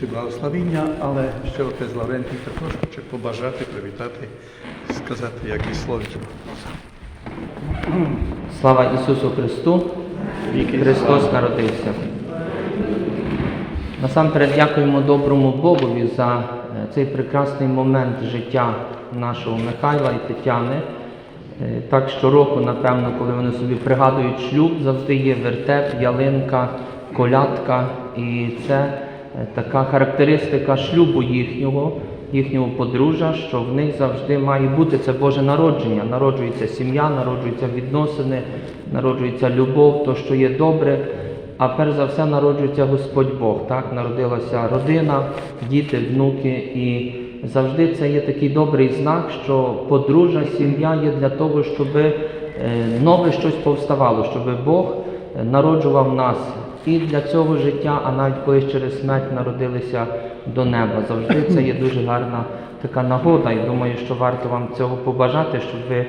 вручити благословіння, але ще отець Лаврентій також хоче побажати, привітати, сказати якісь словечко. Слава Ісусу Христу! Христос народився. Насамперед дякуємо доброму Богові за е, цей прекрасний момент життя нашого Михайла і Тетяни. Е, Так щороку, напевно, коли вони собі пригадують шлюб, завжди є вертеп, ялинка, колядка. І це така характеристика шлюбу їхнього, їхнього подружжя, що в них завжди має бути це Боже народження. Народжується сім'я, народжуються відносини, народжується любов, то, що є добре. А перш за все народжується Господь Бог. Так? Народилася родина, діти, внуки. І завжди це є такий добрий знак, що подружжя, сім'я є для того, щоб е, нове щось повставало, щоб Бог е, народжував нас і для цього життя, а навіть колись через смерть народилися до неба. Завжди це є дуже гарна така нагода. І думаю, що варто вам цього побажати, щоб ви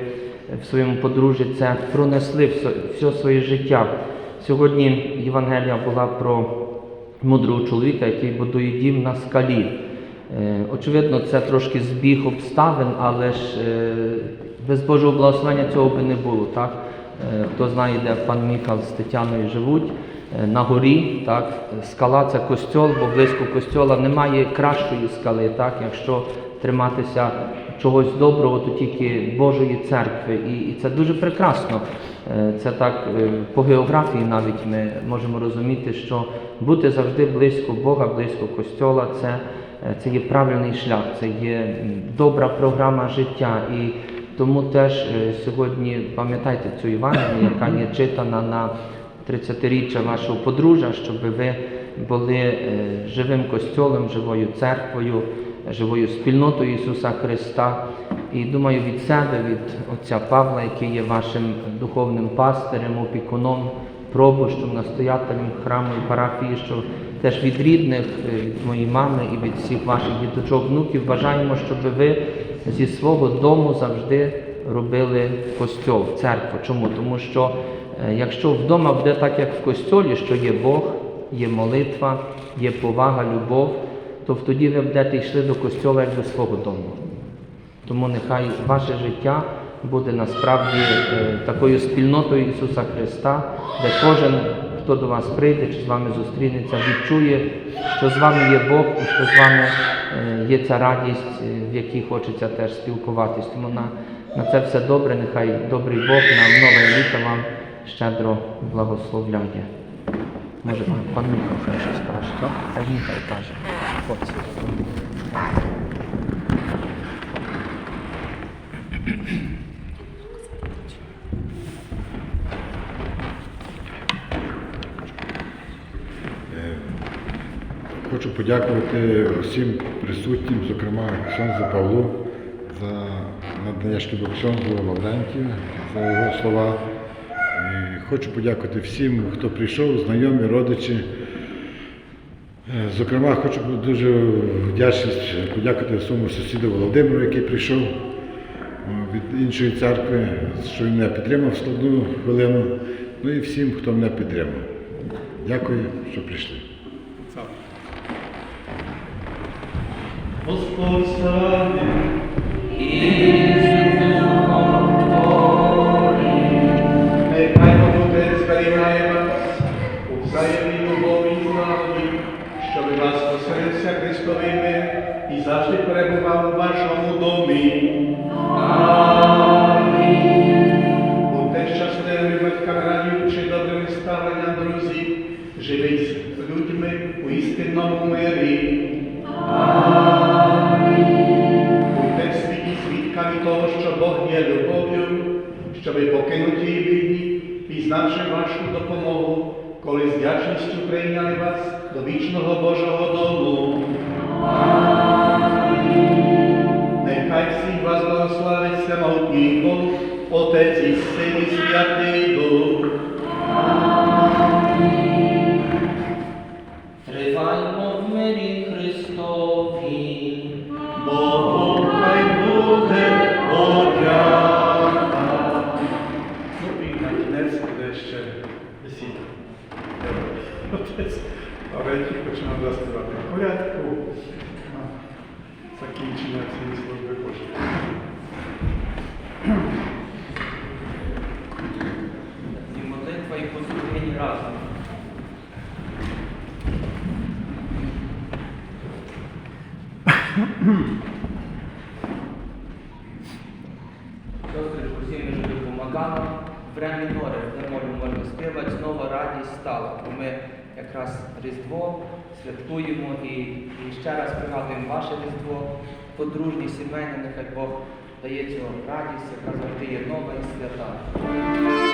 в своєму подружжі це пронесли все, своє життя. Сьогодні Євангелія була про мудрого чоловіка, який будує дім на скалі. Е, Очевидно, це трошки збіг обставин, але ж е, без Божого благословення цього би не було. Так? Е, Хто знає, де пан Міхал з Тетяною живуть, на горі, так? скала це костьол, бо близько костьола немає кращої скали. Так? Якщо триматися чогось доброго, то тільки Божої церкви. І, і це дуже прекрасно. Е, Це так е, по географії навіть ми можемо розуміти, що бути завжди близько Бога, близько костьола це, е, це є правильний шлях, це є добра програма життя. І тому теж е, сьогодні пам'ятайте цю Євангелію, яка є читана на 30-річчя вашого подружжя, щоб ви були е, живим костьолом, живою церквою, живою спільнотою Ісуса Христа. І думаю, від себе, від отця Павла, який є вашим духовним пастирем, опікуном, пробощом, настоятелем храму і парафії, що теж від рідних, е, від моєї мами і від всіх ваших діточок, внуків бажаємо, щоб ви зі свого дому завжди робили костьол, церкву. Чому? Тому що якщо вдома буде так, як в костьолі, що є Бог, є молитва, є повага, любов, то тоді ви будете йшли до костьола як до свого дому. Тому нехай ваше життя буде насправді е, такою спільнотою Ісуса Христа, де кожен, хто до вас прийде чи з вами зустрінеться, відчує, що з вами є Бог і що з вами е, є ця радість, е, в якій хочеться теж спілкуватись. Тому на, на це все добре, нехай добрий Бог на нове літо вам щедро благословляє. Може, пан, пан хай щось каже, так? Хай Михайло каже. Хочу подякувати всім присутнім, зокрема Ксьонзу Павлу за надання шкіду Ксьонзу Лаврентію за його слова. І хочу подякувати всім, хто прийшов, знайомі, родичі. Е, Зокрема, хочу дуже вдячність подякувати своєму сусіду Володимиру, який прийшов е, від іншої церкви, що він мене підтримав в складну хвилину. Ну і всім, хто мене підтримав. Дякую, що прийшли. Господь з завжди перебував у вашому домі. Будьте щасливими батьками радіючи добрим ставленням друзів, живіть з людьми у істинному мирі. Будьте світі свідками того, що Бог є любов'ю, що ви покинуті і бідні, пізнавши вашу допомогу, коли з вдячністю прийняли вас до вічного Божого дому. Нехай всіх вас благословить всемогутній Бог, Отець і Син і Святий Дух. Триваймо в мирі Христові. Богу хай буде подяка. Ну і на кінець буде ще весілля. Отець Лаврентій починав заспівати колядку на закінчення цієї служби Божої. І молитва і послухання разом. Сестри, усім ми помагало. Время море, де море можна співати, знову радість стала. Ми якраз Різдво святкуємо і, і ще раз пригадуємо ваше Різдво, подружні, сімейне, нехай Бог дає цю радість, яка завжди є нова і свята.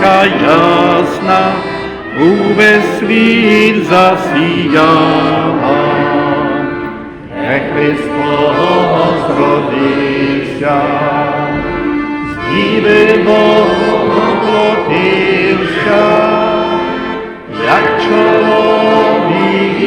Зірка ясна, увесь світ засіяла, де Христос родився, з ніби Богом плотився, як чоловік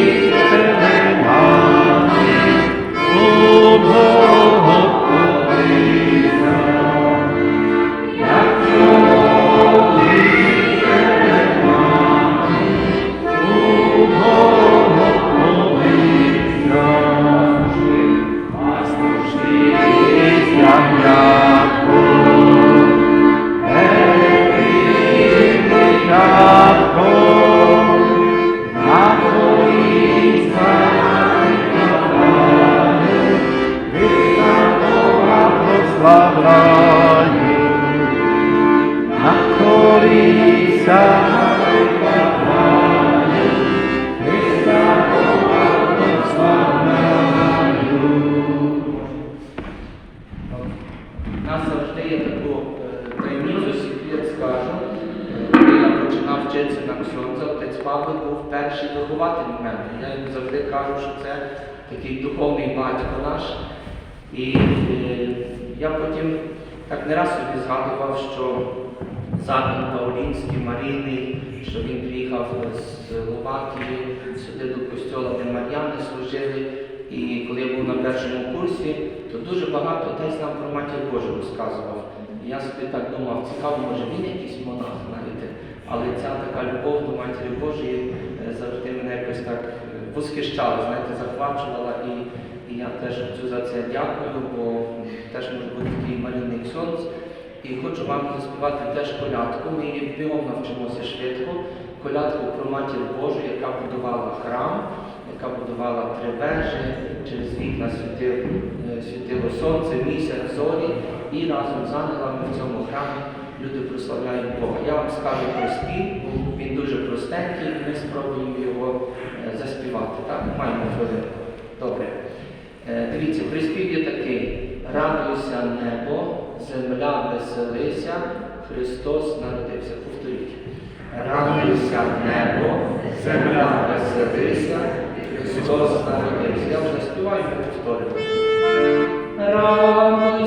Павло був перший вихователь мене. Я йому завжди кажу, що це такий духовний батько наш. І е, я потім так не раз собі згадував, що задум Паулінський, Марійний, що він приїхав з Словакії сюди до костьола, де Мар'яни служили. І коли я був на першому курсі, то дуже багато десь нам про матір Божу розказував. Я собі так думав, цікаво, може він якийсь монах, знаєте. Але ця така любов до Матері Божої е, завжди мене якось так е, восхищала, знаєте, захвачувала. І, і я теж хочу за це дякую, бо теж може бути такий малюний ксьонц. І хочу вам заспівати теж колядку. Ми її бігом навчимося швидко. Колядку про матір Божу, яка будувала храм, яка будувала три вежі, через вікна е, світило сонце, місяць, зорі, і разом з ангелами в цьому храмі люди прославляють Бога. Я вам скажу про спів, він дуже простенький, ми спробуємо його е, заспівати. Так, маємо хвилинку. Добре. Е, Дивіться, приспів є такий. Радуйся небо, земля веселися, Христос народився. Повторіть. Радуйся небо, земля веселися, Христос народився. Я вже співаю, ми повторюємо. Радуйся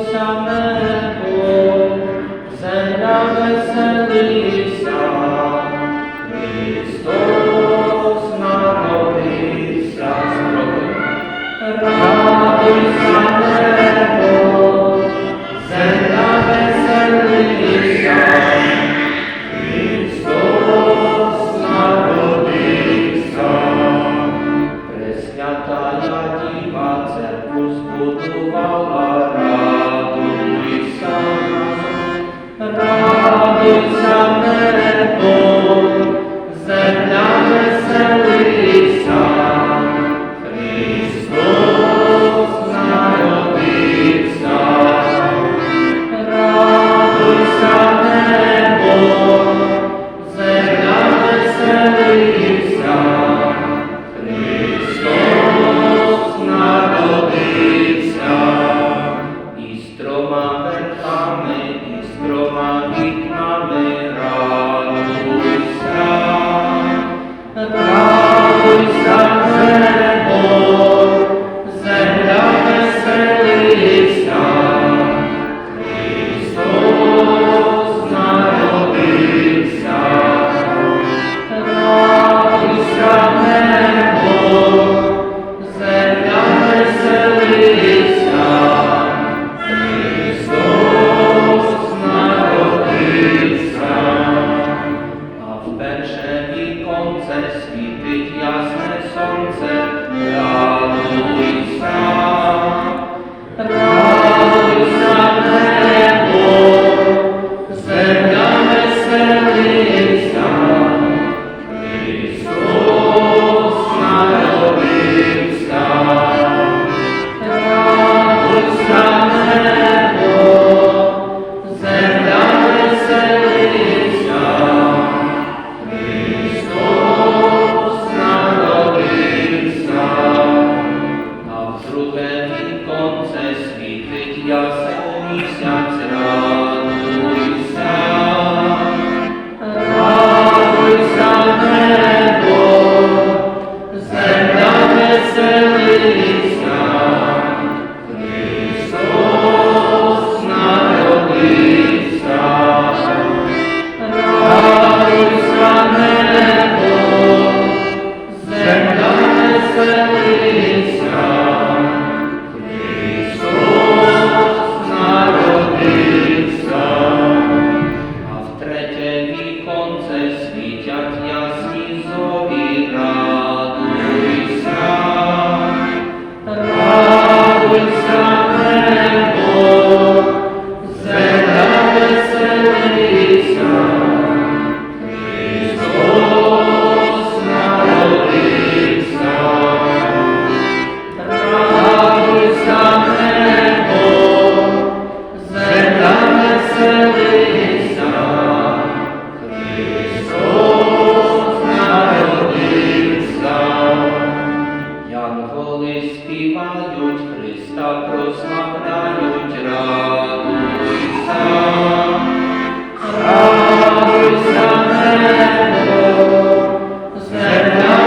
Янголи співають, Христа прославляють, радуйся, радуйся, небо, земля